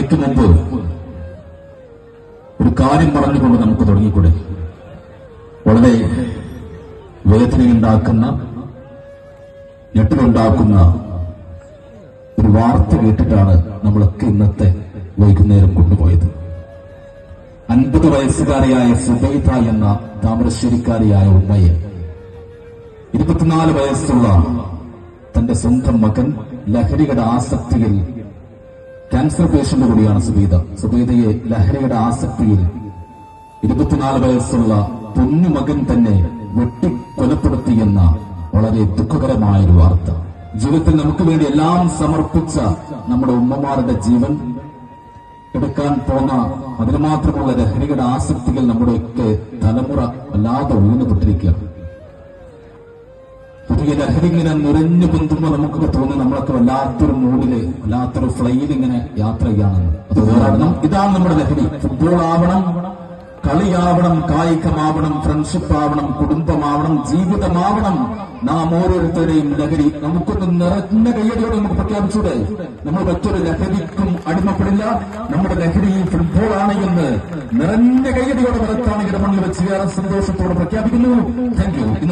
കളിക്ക് മുമ്പ് ഒരു കാര്യം പറഞ്ഞുകൊണ്ട് നമുക്ക് തുടങ്ങിക്കൂടെ? വളരെ വേദനയുണ്ടാക്കുന്ന ഞെട്ടിലുണ്ടാക്കുന്ന ഒരു വാർത്ത കേട്ടിട്ടാണ് നമ്മളൊക്കെ ഇന്നത്തെ വൈകുന്നേരം കൊണ്ടുപോയത്. അൻപത് വയസ്സുകാരിയായ സുബൈത എന്ന താമരശ്ശേരിക്കാരിയായ ഉമ്മയെ ഇരുപത്തിനാല് വയസ്സുള്ള തന്റെ സ്വന്തം മകൻ ലഹരിയുടെ ആസക്തിയിൽ ക്യാൻസർ പേഷ്യന്റ് കൂടിയാണ് സുബീത. സുബീതയെ ലഹരിയുടെ ആസക്തിയിൽ ഇരുപത്തിനാല് വയസ്സുള്ള പൊന്നു മകൻ തന്നെ വെട്ടിക്കൊലപ്പെടുത്തിയെന്ന വളരെ ദുഃഖകരമായ ഒരു വാർത്ത. ജീവിതത്തിൽ നമുക്ക് വേണ്ടി എല്ലാം സമർപ്പിച്ച നമ്മുടെ ഉമ്മമാരുടെ ജീവൻ എടുക്കാൻ പോന്ന അതിന് മാത്രമുള്ള ലഹരിയുടെ ആസക്തികൾ നമ്മുടെയൊക്കെ തലമുറ വല്ലാതെ ഊന്നുപെട്ടിരിക്കുകയാണ് പുതിയ ലഹരി ഇങ്ങനെ നിറഞ്ഞു പൊന്തുമ്പോ നമുക്കൊക്കെ തോന്നി നമ്മളൊക്കെ വല്ലാത്തൊരു മൂഡിൽ വല്ലാത്തൊരു ഫ്ലൈയിൽ ഇങ്ങനെ യാത്ര ചെയ്യാണെന്ന് അത് പോരാടണം ഇതാണ് നമ്മുടെ ലഹരി. ഫുട്ബോൾ ആവണം കളിയാവണം കായികമാവണം ഫ്രണ്ട്ഷിപ്പ് ആവണം കുടുംബമാവണം ജീവിതമാവണം. നാം ഓരോരുത്തരുടെയും ലഹരി നമുക്കൊന്ന് നിറഞ്ഞ കയ്യടിയോടെ നമുക്ക് പ്രഖ്യാപിച്ചൂടെ? നമ്മൾ മറ്റൊരു ലഹരിക്കും അടിമപ്പെടില്ല. നമ്മുടെ ലഹരി ഫുട്ബോൾ ആണ് എന്ന് നിറഞ്ഞ കയ്യടിയോടെ നിറത്താണ് ഇടമണ്ണിൽ വെച്ച് സന്തോഷത്തോടെ പ്രഖ്യാപിക്കുന്നു. Thank you